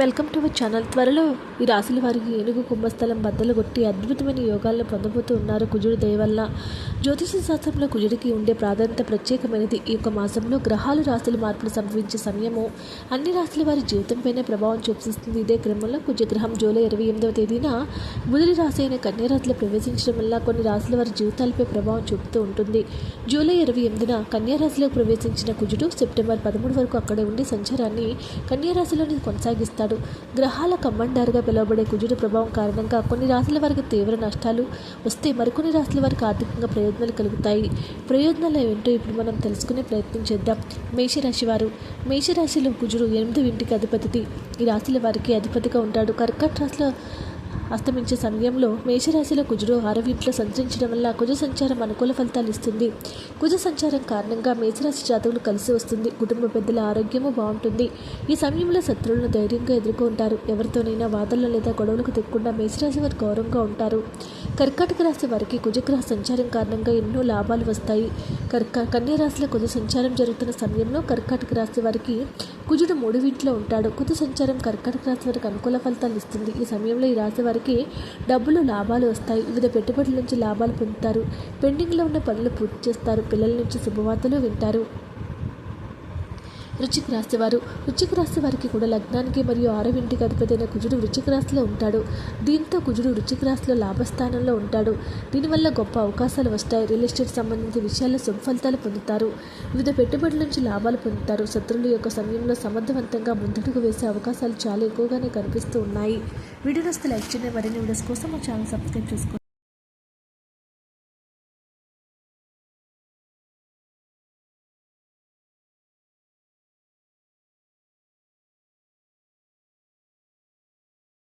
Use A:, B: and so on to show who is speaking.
A: Welcome to our channel. త్వరలో ఈ రాశుల వారికి ఏనుగు కుంభస్థలం బద్దలు కొట్టి అద్భుతమైన యోగాలను పొందబోతూ ఉన్నారు కుజుడు దయవల్ల జ్యోతిష శాస్త్రంలో కుజుడికి ఉండే ప్రాధాన్యత ప్రత్యేకమైనది. ఈ యొక్క మాసంలో గ్రహాలు రాశుల మార్పులు సంభవించే సమయము అన్ని రాశుల వారి జీవితంపైనే ప్రభావం చూపిస్తుంది. ఇదే క్రమంలో కుజగ్రహం జూలై ఇరవై ఎనిమిదవ తేదీన బుధుడి రాశి అయిన కన్యారాశిలో ప్రవేశించడం వల్ల కొన్ని రాశుల వారి జీవితాలపై ప్రభావం చూపుతూ ఉంటుంది. జూలై ఇరవై ఎనిమిదిన కన్యారాశిలో ప్రవేశించిన కుజుడు సెప్టెంబర్ పదమూడు వరకు అక్కడే ఉండి సంచారాన్ని కన్యారాశిలోని కొనసాగిస్తాడు. గ్రహాల కమాండర్గా పిలువబడే కుజుడు ప్రభావం కారణంగా కొన్ని రాశుల వారికి తీవ్ర నష్టాలు వస్తే మరికొన్ని రాశుల వారికి ఆర్థికంగా ప్రయోజనాలు కలుగుతాయి. ప్రయోజనాలు ఏంటో ఇప్పుడు మనం తెలుసుకునే ప్రయత్నం చేద్దాం. మేషరాశి వారు. మేషరాశిలో కుజుడు ఎనిమిది ఇంటికి అధిపతి ఈ రాశుల వారికి అధిపతిగా ఉంటాడు. కర్కట్ రాశిలో అస్తమించే సమయంలో మేషరాశిలో కుజుడు ఆరవింట్లో సంచరించడం వల్ల కుజ సంచారం అనుకూల ఫలితాలు ఇస్తుంది. కుజ సంచారం కారణంగా మేషరాశి జాతకులు కలిసి వస్తుంది. కుటుంబ పెద్దల ఆరోగ్యము బాగుంటుంది. ఈ సమయంలో శత్రువులను ధైర్యంగా ఎదుర్కొంటారు. ఎవరితోనైనా వాదనలు లేదా గొడవలకు తిక్కకుండా మేషరాశి వారు గౌరవంగా ఉంటారు. కర్కాటక రాశి వారికి కుజగ్రహ సంచారం కారణంగా ఎన్నో లాభాలు వస్తాయి. కర్క కన్యా రాశిలో కుజ సంచారం జరుగుతున్న సమయంలో కర్కాటక రాశి వారికి కుజుడు మూడు ఉంటాడు. కుజ సంచారం కర్కాటక రాశి వారికి అనుకూల ఫలితాలు ఇస్తుంది. ఈ సమయంలో ఈ రాశి వారికి డబ్బులు లాభాలు వస్తాయి. వివిధ పెట్టుబడుల నుంచి లాభాలు పొందుతారు. పెండింగ్లో ఉన్న పనులు పూర్తి చేస్తారు. పిల్లల నుంచి శుభవార్తలు వింటారు. వృచ్చిక రాశి వారు. వృచ్చిక రాశి వారికి కూడా లగ్నానికి మరియు ఆరవింటికి అధిపతైన కుజుడు వృచ్చిక రాశిలో ఉంటాడు. దీంతో కుజుడు వృచ్చిక రాశిలో లాభస్థానంలో ఉంటాడు. దీనివల్ల గొప్ప అవకాశాలు వస్తాయి. రియల్ ఎస్టేట్ సంబంధించిన విషయాల్లో శుభ ఫలితాలు పొందుతారు. వివిధ పెట్టుబడుల నుంచి లాభాలు పొందుతారు. శత్రువుల యొక్క సమయంలో సమర్థవంతంగా ముందడుగు వేసే అవకాశాలు చాలా ఎక్కువగానే కనిపిస్తూ ఉన్నాయి. వీడియో వస్తే లైక్ చేయండి. మరిన్ని వీడియోస్ కోసం మా ఛానల్ సబ్స్క్రైబ్ చేసుకోండి.